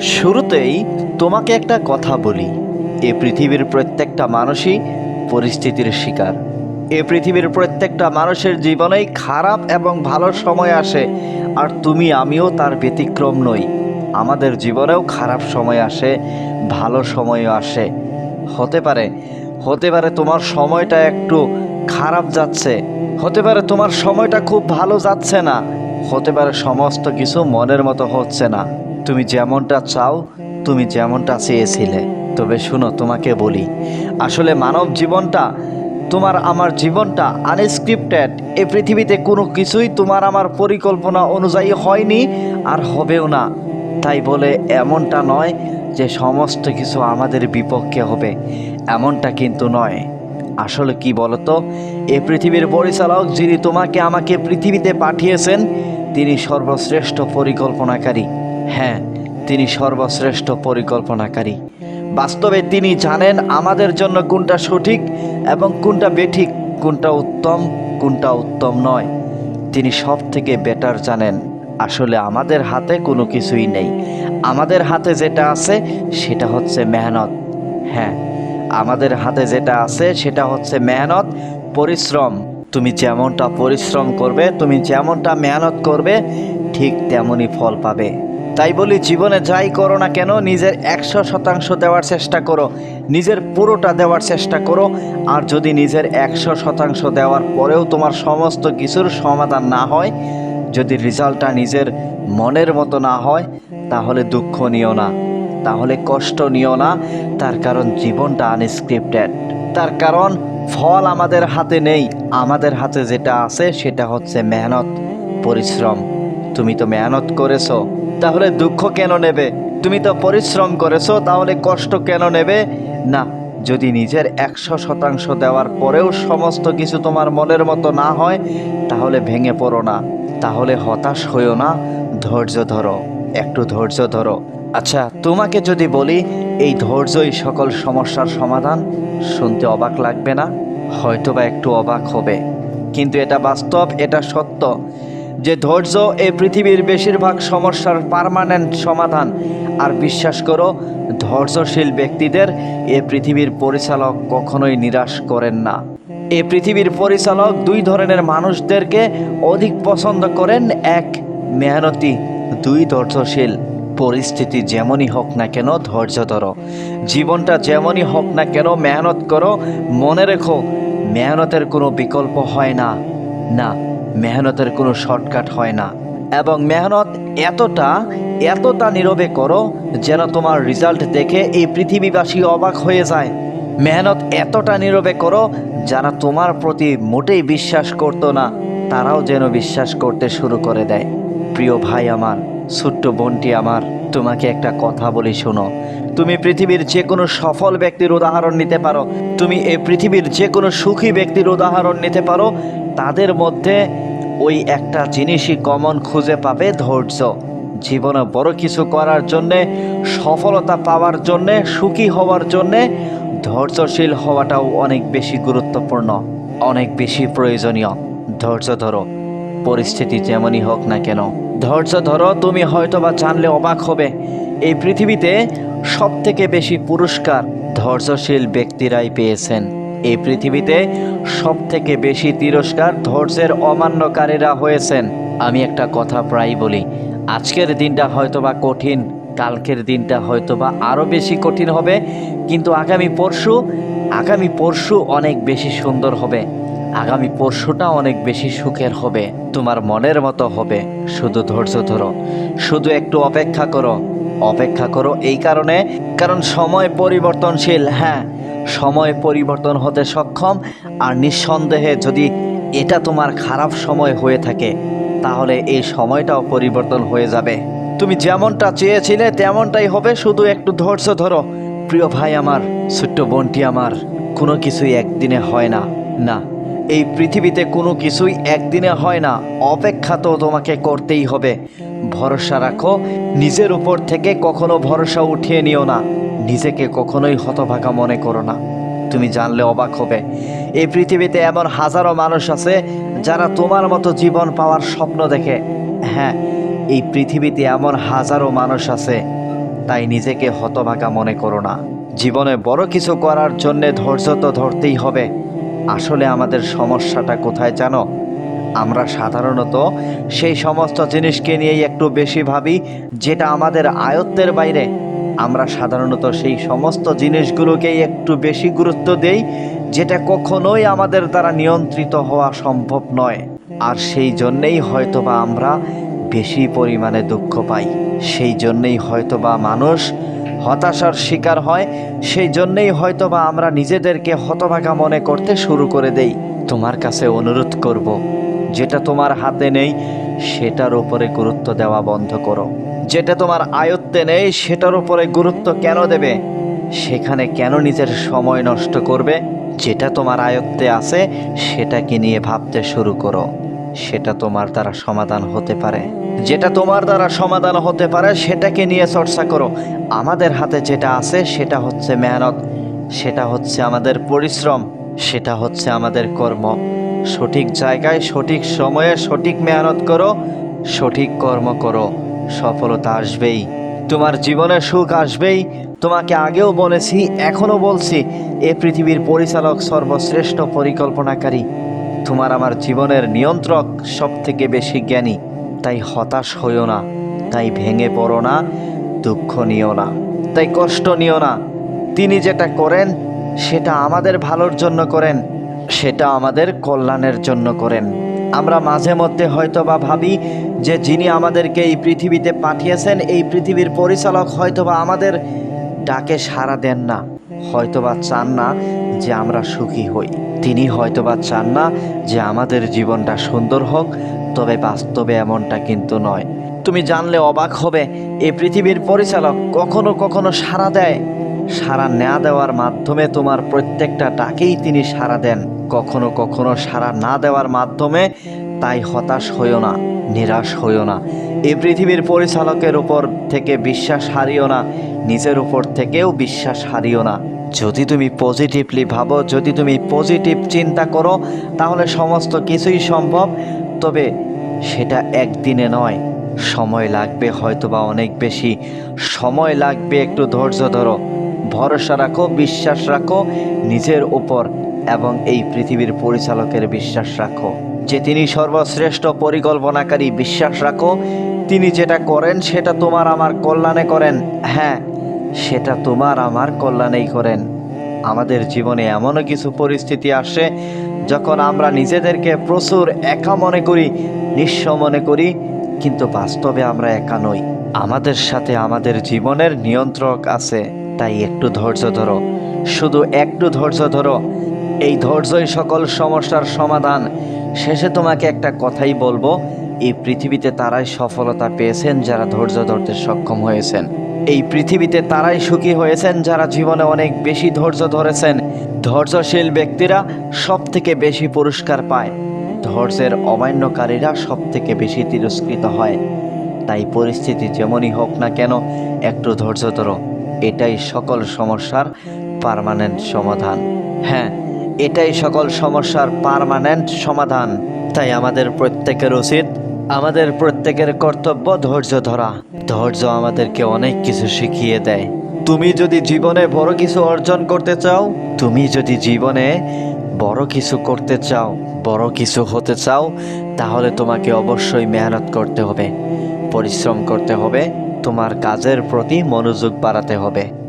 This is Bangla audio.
শুরুতেই তোমাকে একটা কথা বলি। এ পৃথিবীর প্রত্যেকটা মানুষই পরিস্থিতির শিকার। এ পৃথিবীর প্রত্যেকটা মানুষের জীবনেই খারাপ এবং ভালো সময় আসে, আর তুমি আমিও তার ব্যতিক্রম নই। আমাদের জীবনেও খারাপ সময় আসে, ভালো সময়ও আসে। হতে পারে হতে পারে তোমার সময়টা একটু খারাপ যাচ্ছে, হতে পারে তোমার সময়টা খুব ভালো যাচ্ছে না। হতে পারে সমস্ত কিছু মনের মতো হচ্ছে না। তুমি যেমনটা চাও, তুমি যেমনটা চেয়েছিলে। তবে শুনো, তোমাকে বলি, আসলে মানব জীবনটা, তোমার আমার জীবনটা আনস্ক্রিপ্টেড এ পৃথিবীতে কোনো কিছুই তোমার আমার পরিকল্পনা অনুযায়ী হয়নি আর হবেও না। তাই বলে এমনটা নয় যে সমস্ত কিছু আমাদের বিপক্ষে হবে। এমনটা কিন্তু নয়। আসলে কি বলতো? এ পৃথিবীর পরিচালক যিনি তোমাকে আমাকে পৃথিবীতে পাঠিয়েছেন তিনি সর্বশ্রেষ্ঠ পরিকল্পনাকারী। হ্যাঁ তিনি সর্বশ্রেষ্ঠ পরিকল্পনাকারী। বাস্তবে তিনি জানেন আমাদের জন্য কোনটা সঠিক এবং কোনটা বেঠিক, কোনটা উত্তম কোনটা উত্তম নয়। তিনি সব থেকে বেটার জানেন, আসলে আমাদের হাতে কোনো কিছুই নেই। আমাদের হাতে যেটা আছে, সেটা হচ্ছে মেহনত। হ্যাঁ আমাদের হাতে যেটা আছে, সেটা হচ্ছে মেহনত, পরিশ্রম। তুমি যেমনটা পরিশ্রম করবে, তুমি যেমনটা মেহনত করবে, ঠিক তেমনই ফল পাবে। তাই বলি, জীবনে যাই করো না কেন, নিজের একশো শতাংশ দেওয়ার চেষ্টা করো, নিজের পুরোটা দেওয়ার চেষ্টা করো, আর যদি নিজের একশো শতাংশ দেওয়ার পরেও তোমার সমস্ত কিছুর সমাধান না হয়, যদি রেজাল্টটা নিজের মনের মতো না হয়, তাহলে দুঃখ নিও না, তাহলে কষ্ট নিও না, তার কারণ জীবনটা আনস্ক্রিপ্টেড। তার কারণ ফল আমাদের হাতে নেই। আমাদের হাতে যেটা আছে, সেটা হচ্ছে মেহনত, পরিশ্রম। তুমি তো মেহনত করেছ, তাহলে দুঃখ কেন নেবে? তুমি তো পরিশ্রম করেছ, তাহলে কষ্ট কেন নেবে? না, যদি নিজের একশো শতাংশ দেওয়ার পরেও সমস্ত কিছু তোমার মনের মতো না হয়, তাহলে ভেঙে পড়ো না। তাহলে হতাশ হইও না। ধৈর্য ধরো, একটু ধৈর্য ধরো। আচ্ছা তোমাকে যদি বলি, এই ধৈর্যই সকল সমস্যার সমাধান, শুনতে অবাক লাগবে না? হয়তোবা একটু অবাক হবে। কিন্তু এটা বাস্তব, এটা সত্য যে ধৈর্য এই পৃথিবীর বেশিরভাগ সমস্যার পার্মানেন্ট সমাধান। আর বিশ্বাস করো, ধৈর্যশীল ব্যক্তিদের এ পৃথিবীর পরিচালক কখনোই নিরাশ করেন না। এ পৃথিবীর পরিচালক দুই ধরনের মানুষদেরকে অধিক পছন্দ করেন, এক মেহনতি, দুই ধৈর্যশীল। পরিস্থিতি যেমনই হোক না কেন ধৈর্য ধরো। জীবনটা যেমনই হোক না কেন মেহনত করো। মনে রেখো, মেহনতের কোনো বিকল্প হয় না। না, মেহনতের কোনো শর্টকাট হয় না। এবং মেহনত এতটা এতটা নীরবে করো যেন তোমার রেজাল্ট দেখে এই পৃথিবীবাসী অবাক হয়ে যায়। মেহনত এতটা নীরবে করো যারা তোমার প্রতি মোটেই বিশ্বাস করতো না, তারাও যেন বিশ্বাস করতে শুরু করে দেয়। প্রিয় ভাই আমার ছোট্ট বোনটি আমার, তোমাকে একটা কথা বলি শোনো। তুমি পৃথিবীর যে কোনো সফল ব্যক্তির উদাহরণ নিতে পারো। তুমি এই পৃথিবীর যে কোনো সুখী ব্যক্তির উদাহরণ নিতে পারো। তাদের মধ্যে ওই একটা জিনিসই কমন খুঁজে পাবে ধৈর্য। জীবনে বড় কিছু করার জন্যে, সফলতা পাওয়ার জন্যে, সুখী হওয়ার জন্যে ধৈর্যশীল হওয়াটাও অনেক বেশি গুরুত্বপূর্ণ, অনেক বেশি প্রয়োজনীয়। ধৈর্য ধরো, পরিস্থিতি যেমনই হোক না কেন ধৈর্য ধরো, তুমি হয়তো বা জানলে অবাক হবে। এই পৃথিবীতে সবথেকে বেশি পুরস্কার ধৈর্যশীল ব্যক্তিরাই পেয়েছেন। এই পৃথিবীতে সব থেকে বেশি তিরস্কার ধৈর্যের অমান্যকারীরা হয়েছেন। আমি একটা কথা প্রায় বলি, আজকের দিনটা হয়তোবা কঠিন, কালকের দিনটা হয়তোবা আরও বেশি কঠিন হবে, কিন্তু আগামী পরশু আগামী পরশু অনেক বেশি সুন্দর হবে। আগামী পরশুটা অনেক বেশি সুখের হবে। তোমার মনের মতো হবে। শুধু ধৈর্য ধরো। শুধু একটু অপেক্ষা করো। অপেক্ষা করো এই কারণে, কারণ সময় পরিবর্তনশীল হ্যাঁ। সময় পরিবর্তন হতে সক্ষম, আর নিঃসন্দেহে যদি এটা তোমার খারাপ সময় হয়ে থাকে, তাহলে এই সময়টাও পরিবর্তন হয়ে যাবে। তুমি যেমনটা চেয়েছিলে, তেমনটাই হবে। শুধু একটু ধৈর্য ধরো। প্রিয় ভাই আমার, ছোট্ট বোনটি আমার, কোনো কিছুই একদিনে হয় না। না এই পৃথিবীতে কোনো কিছুই একদিনে হয় না। অপেক্ষা তো তোমাকে করতেই হবে। ভরসা রাখো, নিজের উপর থেকে কখনো ভরসা উঠিয়ে নিও না। নিজেকে কখনোই হতভাগা মনে করো না। তুমি জানলে অবাক হবে। এই পৃথিবীতে এমন হাজারো মানুষ আছে যারা তোমার মতো জীবন পাওয়ার স্বপ্ন দেখে। হ্যাঁ এই পৃথিবীতে এমন হাজারো মানুষ আছে, তাই নিজেকে হতভাগা মনে করো না। জীবনে বড় কিছু করার জন্যে ধৈর্য তো ধরতেই হবে। আসলে আমাদের সমস্যাটা কোথায় জানো? আমরা সাধারণত সেই সমস্ত জিনিসকে নিয়েই একটু বেশি ভাবি, যেটা আমাদের আয়ত্তের বাইরে। আমরা সাধারণত সেই সমস্ত জিনিসগুলোকেই একটু বেশি গুরুত্ব দেই, যেটা কখনোই আমাদের দ্বারা নিয়ন্ত্রিত হওয়া সম্ভব নয়। আর সেই জন্যেই হয়তোবা আমরা বেশি পরিমাণে দুঃখ পাই। সেই জন্যেই হয়তোবা মানুষ হতাশার শিকার হয়, সেই জন্যেই হয়তোবা আমরা নিজেদেরকে হতভাগা মনে করতে শুরু করে দেই। তোমার কাছে অনুরোধ করব, যেটা তোমার হাতে নেই, সেটার উপরে গুরুত্ব দেওয়া বন্ধ করো। যেটা তোমার আয়ত্তে নেই, সেটার উপরে গুরুত্ব কেন দেবে? সেখানে কেন নিজের সময় নষ্ট করবে? যেটা তোমার আয়ত্তে আছে, সেটাকে নিয়ে ভাবতে শুরু করো। সেটা তোমার দ্বারা সমাধান হতে পারে। যেটা তোমার দ্বারা সমাধান হতে পারে, সেটাকে নিয়ে চর্চা করো। আমাদের হাতে যেটা আছে, সেটা হচ্ছে মেহনত, সেটা হচ্ছে আমাদের পরিশ্রম, সেটা হচ্ছে আমাদের কর্ম। সঠিক জায়গায়, সঠিক সময়ে সঠিক মেহনত করো, সঠিক কর্ম করো। সফলতা আসবেই। তোমার জীবনে সুখ আসবেই। তোমাকে আগেও বলেছি, এখনও বলছি, এ পৃথিবীর পরিচালক সর্বশ্রেষ্ঠ পরিকল্পনাকারী। তোমার আমার জীবনের নিয়ন্ত্রক সব থেকে বেশি জ্ঞানী। তাই হতাশ হইও না, তাই ভেঙে পড়ো না, দুঃখ নিও না, তাই কষ্ট নিও না। তিনি যেটা করেন, সেটা আমাদের ভালোর জন্য করেন, সেটা আমাদের কল্যাণের জন্য করেন। আমরা মাঝে মধ্যে হয়তো বা ভাবি যে যিনি আমাদেরকে এই পৃথিবীতে পাঠিয়েছেন, এই পৃথিবীর পরিচালক হয়তোবা আমাদের ডাকে সাড়া দেন না, হয়তোবা চান না যে আমরা সুখী হই। তিনি হয়তোবা চান না যে আমাদের জীবনটা সুন্দর হোক তবে বাস্তবে এমনটা কিন্তু নয়। তুমি জানলে অবাক হবে এই পৃথিবীর পরিচালক কখনো কখনো সাড়া দেয়। সাড়া না দেওয়ার মাধ্যমে তোমার প্রত্যেকটা ডাকেই তিনি সাড়া দেন। কখনো কখনো সাড়া না দেওয়ার মাধ্যমে তাই হতাশ হইও না, নিরাশ হইও না। এই পৃথিবীর পরিচালকের উপর থেকে বিশ্বাস হারিও না, নিজের উপর থেকেও বিশ্বাস হারিও না। যদি তুমি পজিটিভলি ভাবো, যদি তুমি পজিটিভ চিন্তা করো, তাহলে সমস্ত কিছুই সম্ভব। তবে সেটা একদিনে নয়। সময় লাগবে হয়তোবা অনেক বেশি। সময় লাগবে একটু ধৈর্য ধরো। ভরসা রাখো, বিশ্বাস রাখো নিজের উপর এবং এই পৃথিবীর পরিচালকের বিশ্বাস রাখো। যে তিনি সর্বশ্রেষ্ঠ পরিকল্পনাকারী, বিশ্বাস রাখো। তিনি যেটা করেন, সেটা তোমার আমার কল্যাণে করেন। হ্যাঁ সেটা তোমার আমার কল্যাণেই করেন। আমাদের জীবনে এমনও কিছু পরিস্থিতি আসে যখন আমরা নিজেদেরকে প্রচুর একা মনে করি, নিঃস্ব মনে করি, কিন্তু বাস্তবে আমরা একা নই। আমাদের সাথে আমাদের জীবনের নিয়ন্ত্রক আছে, তাই একটু ধৈর্য ধরো। শুধু একটু ধৈর্য ধরো, এই ধৈর্যই সকল সমস্যার সমাধান। শেষে তোমাকে একটা কথাই বলব, এই পৃথিবীতে তারাই সফলতা পেয়েছেন যারা ধৈর্য ধরতে সক্ষম হয়েছেন। এই পৃথিবীতে তারাই সুখী হয়েছেন যারা জীবনে অনেক বেশি ধৈর্য ধরেছেন। ধৈর্যশীল ব্যক্তিরা সব থেকে বেশি পুরস্কার পায়। ধৈর্যের অমান্যকারীরা সব থেকে বেশি তিরস্কৃত হয়। তাই পরিস্থিতি যেমনই হোক না কেন, একটু ধৈর্য ধরো। এটাই সকল সমস্যার পার্মানেন্ট সমাধান। হ্যাঁ এটাই সকল সমস্যার পার্মানেন্ট সমাধান। তাই আমাদের প্রত্যেকের উচিত আমাদের প্রত্যেকের কর্তব্য ধৈর্য ধরা। ধৈর্য আমাদেরকে অনেক কিছু শিখিয়ে দেয়। তুমি যদি জীবনে বড় কিছু অর্জন করতে চাও, তুমি যদি জীবনে বড় কিছু করতে চাও, বড় কিছু হতে চাও, তাহলে তোমাকে অবশ্যই মেহনত করতে হবে। পরিশ্রম করতে হবে। তোমার কাজের প্রতি মনোযোগ বাড়াতে হবে।